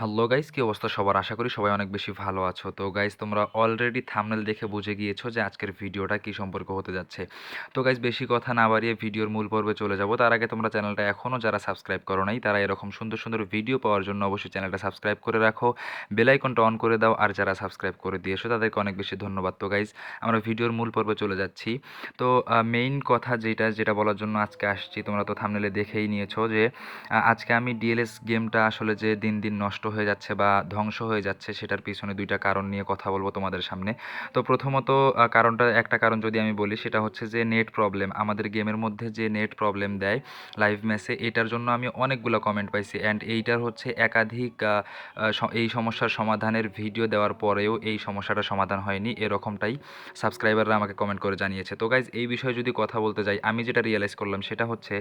Hello guys কি অবস্থা সবার? আশা করি সবাই অনেক বেশি ভালো আছো। তো গাইস তোমরা অলরেডি থামনেল দেখে বুঝে গিয়েছো যে আজকের ভিডিওটা কি সম্পর্ক হতে যাচ্ছে। তো গাইস বেশি কথা না বাড়িয়ে ভিডিওর মূল পর্বে চলে যাব। তার আগে তোমরা চ্যানেলটা এখনও যারা সাবস্ক্রাইব করো নাই, তারা এরকম সুন্দর সুন্দর ভিডিও পাওয়ার জন্য অবশ্যই চ্যানেলটা সাবস্ক্রাইব করে রাখো। বেল আইকনটা অন করে দাও আর যারা সাবস্ক্রাইব করে দিয়েছ, তাদেরকে অনেক বেশি ধন্যবাদ। তো গাইস আমরা ভিডিওর মূল পর্বে চলে যাচ্ছি। তো মেইন কথা যেটা যেটা বলার জন্য আজকে আসছি, তোমরা তো থামনেলে দেখেই নিয়েছো যে আজকে আমি ডিএলএস গেমটা আসলে যে দিন দিন নষ্ট হয়ে যাচ্ছে বা ধ্বংস হয়ে যাচ্ছে সেটার পিছনে দুইটা কারণ নিয়ে কথা বলব তোমাদের সামনে। তো প্রথমত কারণটা, একটা কারণ যদি আমি বলি সেটা হচ্ছে যে নেট প্রবলেম আমাদের গেমের মধ্যে যে নেট প্রবলেম দেয় লাইভ ম্যাচে এটার জন্য আমি অনেকগুলো কমেন্ট পাইছি। অ্যান্ড এইটার হচ্ছে একাধিক এই সমস্যার সমাধানের ভিডিও দেওয়ার পরেও এই সমস্যাটা সমাধান হয়নি। এরকমটাই সাবস্ক্রাইবাররা আমাকে কমেন্ট করে জানিয়েছে। তো গাইজ এই বিষয়ে যদি কথা বলতে যাই, আমি যেটা রিয়েলাইজ করলাম সেটা হচ্ছে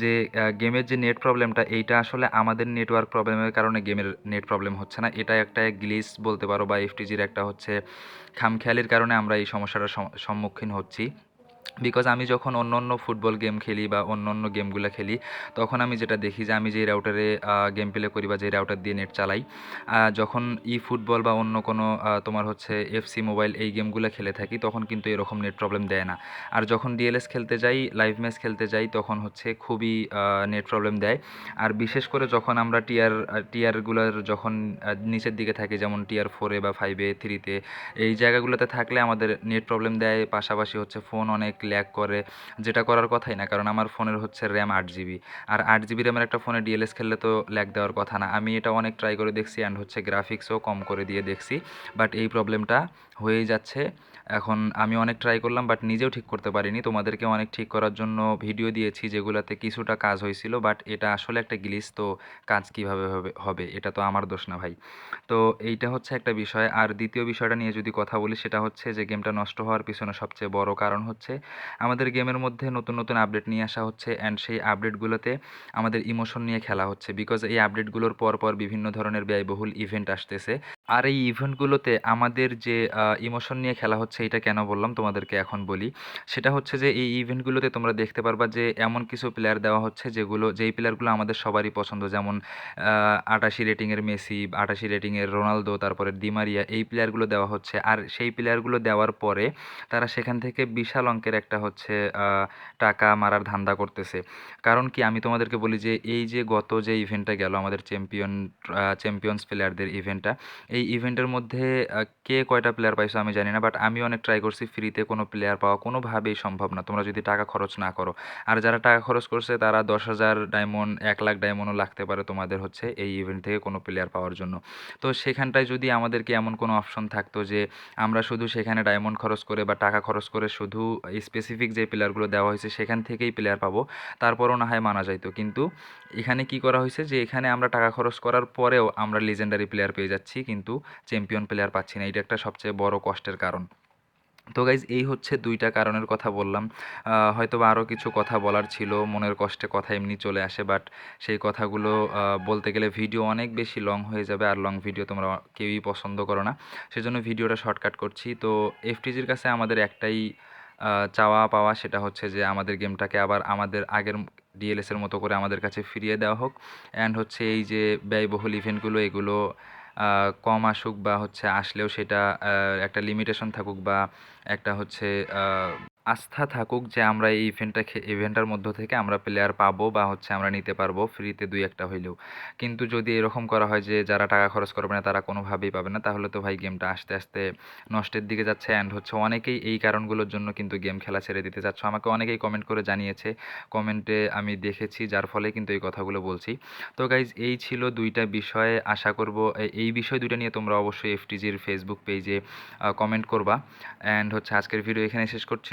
যে গেমের যে নেট প্রবলেমটা এইটা আসলে আমাদের নেটওয়ার্ক প্রবলেমের কারণে গেমের নেট প্রবলেম হচ্ছে না। এটা একটা গ্লিস বলতে পারো বা এফটিজির একটা হচ্ছে খামখেয়ালির কারণে আমরা এই সমস্যাটার সম- সম্মুখীন হচ্ছি। বিকজ আমি যখন অন্য অন্য ফুটবল গেম খেলি বা অন্য অন্য গেমগুলো খেলি, তখন আমি যেটা দেখি যে আমি যে রাউটারে গেম প্লে করি বা যে রাউটার দিয়ে নেট চালাই যখন ই ফুটবল বা অন্য কোনো তোমার হচ্ছে এফসি মোবাইল এই গেমগুলো খেলে থাকি, তখন কিন্তু এরকম নেট প্রবলেম দেয় না। আর যখন ডিএলএস খেলতে যাই লাইভ ম্যাচ খেলতে যাই, তখন হচ্ছে খুবই নেট প্রবলেম দেয়। আর বিশেষ করে যখন আমরা টিয়ার টিয়ারগুলোর যখন নিচের দিকে থাকি, যেমন টিয়ার ফোরে বা ফাইভে থ্রিতে এই জায়গাগুলোতে থাকলে আমাদের নেট প্রবলেম দেয়। পাশাপাশি হচ্ছে ফোন অনেক ল্যাগ করে, যেটা করার কথাই না। কারণ আমার ফোনের হচ্ছে র্যাম আট জিবি। আর আট জিবি র্যামের একটা ফোনে ডিএলএস খেললে তো ল্যাগ দেওয়ার কথা না। আমি এটা অনেক ট্রাই করে দেখছি অ্যান্ড হচ্ছে গ্রাফিক্সও কম করে দিয়ে দেখছি। বাট এই প্রবলেমটা হয়েই যাচ্ছে। এখন আমি অনেক ট্রাই করলাম বাট নিজেও ঠিক করতে পারিনি। তোমাদেরকে অনেক ঠিক করার জন্য ভিডিও দিয়েছি, যেগুলোতে কিছুটা কাজ হয়েছিল বাট এটা আসলে একটা গ্লিচ তো কাজ কীভাবে হবে হবে? এটা তো আমার দোষ না ভাই। তো এইটা হচ্ছে একটা বিষয়। আর দ্বিতীয় বিষয়টা নিয়ে যদি কথা বলি, সেটা হচ্ছে যে গেমটা নষ্ট হওয়ার পিছনে সবচেয়ে বড় কারণ হচ্ছে আমাদের গেমের মধ্যে নতুন নতুন আপডেট নিয়ে আসা হচ্ছে অ্যান্ড সেই আপডেটগুলোতে আমাদের ইমোশন নিয়ে খেলা হচ্ছে বিকজ এই আপডেটগুলোর পর পর বিভিন্ন ধরনের ব্যয়বহুল ইভেন্ট আসতেছে। আর এই ইভেন্টগুলোতে আমাদের যে ইমোশন নিয়ে খেলা হচ্ছে এটা কেন বললাম তোমাদেরকে এখন বলি। সেটা হচ্ছে যে এই ইভেন্টগুলোতে তোমরা দেখতে পারবা যে এমন কিছু প্লেয়ার দেওয়া হচ্ছে যেগুলো, যেই প্লেয়ারগুলো আমাদের সবারই পছন্দ, যেমন আটাশি রেটিংয়ের মেসি, আটাশি রেটিংয়ের রোনালদো, তারপরে দিমারিয়া এই প্লেয়ারগুলো দেওয়া হচ্ছে। আর সেই প্লেয়ারগুলো দেওয়ার পরে তারা সেখান থেকে বিশাল অঙ্কের একটা হচ্ছে টাকা মারার ধান্দা করতেছে। কারণ কি আমি তোমাদেরকে বলি যে, এই যে গত যে ইভেন্টটা গেল, আমাদের চ্যাম্পিয়ন চ্যাম্পিয়ন্স প্লেয়ারদের ইভেন্টটা, এই ইভেন্টের মধ্যে কে কয়টা প্লেয়ার পাইছো আমি জানি না, বাট আমি অনেক ট্রাই করছি ফ্রিতে কোনো প্লেয়ার পাওয়া, কোনোভাবেই সম্ভব না। তোমরা যদি টাকা খরচ না করো। আর যারা টাকা খরচ করছে, তারা দশ হাজার ডায়মন্ড এক লাখ ডায়মন্ডও লাগতে পারে তোমাদের হচ্ছে এই ইভেন্ট থেকে কোনো প্লেয়ার পাওয়ার জন্য। তো সেখানটায় যদি আমাদেরকে এমন কোনো অপশন থাকতো যে, আমরা শুধু সেখানে ডায়মন্ড খরচ করে বা টাকা খরচ করে শুধু স্পেসিফিক যে প্লেয়ারগুলো দেওয়া হয়েছে, সেখান থেকেই প্লেয়ার পাবো। তারপরও না হয় মানা যাইতো। কিন্তু এখানে কি করা হয়েছে যে, এখানে আমরা টাকা খরচ করার পরেও আমরা লিজেন্ডারি প্লেয়ার পেয়ে যাচ্ছি, কিন্তু চ্যাম্পিয়ন প্লেয়ার পাচ্ছি না। এটা একটা সবচেয়ে বড় কষ্টের কারণ। তো গাইজ এই হচ্ছে দুইটা কারণের কথা বললাম। হয়তো বা আরও কিছু কথা বলার ছিল, মনের কষ্টে কথা এমনি চলে আসে বাট সেই কথাগুলো বলতে গেলে ভিডিও অনেক বেশি লং হয়ে যাবে, আর লং ভিডিও তোমরা কেউই পছন্দ করো না। সেজন্য ভিডিওটা শর্টকাট করছি। তো এফটিজির কাছে আমাদের একটাই চাওয়া পাওয়া সেটা হচ্ছে যে আমাদের গেমটাকে আবার আমাদের আগের ডিএলএসের মতো করে আমাদের কাছে ফিরিয়ে দেওয়া হোক। অ্যান্ড হচ্ছে এই যে ব্যয়বহুল ইভেন্টগুলো এগুলো কম আসুক বা হচ্ছে আসলেও সেটা একটা লিমিটেশন থাকুক বা একটা হচ্ছে আস্থা থাকুক যে আমরা এই ইভেন্টটা ইভেন্টটার মধ্য থেকে আমরা প্লেয়ার পাবো বা হচ্ছে আমরা নিতে পারব ফ্রিতে দুই একটা হইলেও। কিন্তু যদি এরকম করা হয় যে যারা টাকা খরচ করবে না, তারা কোনোভাবেই পাবে না, তাহলে তো ভাই গেমটা আস্তে আস্তে নষ্টের দিকে যাচ্ছে অ্যান্ড হচ্ছে অনেকেই এই কারণগুলোর জন্য কিন্তু গেম খেলা ছেড়ে দিতে চাচ্ছ। আমাকে অনেকেই কমেন্ট করে জানিয়েছে। কমেন্টে আমি দেখেছি, যার ফলে কিন্তু এই কথাগুলো বলছি। তো গাইজ এই ছিল দুইটা বিষয়ে। আশা করব এই বিষয় দুইটা নিয়ে তোমরা অবশ্যই এফটিজির ফেসবুক পেজে কমেন্ট করবা। অ্যান্ড হচ্ছে আজকের ভিডিও এখানে শেষ করছি।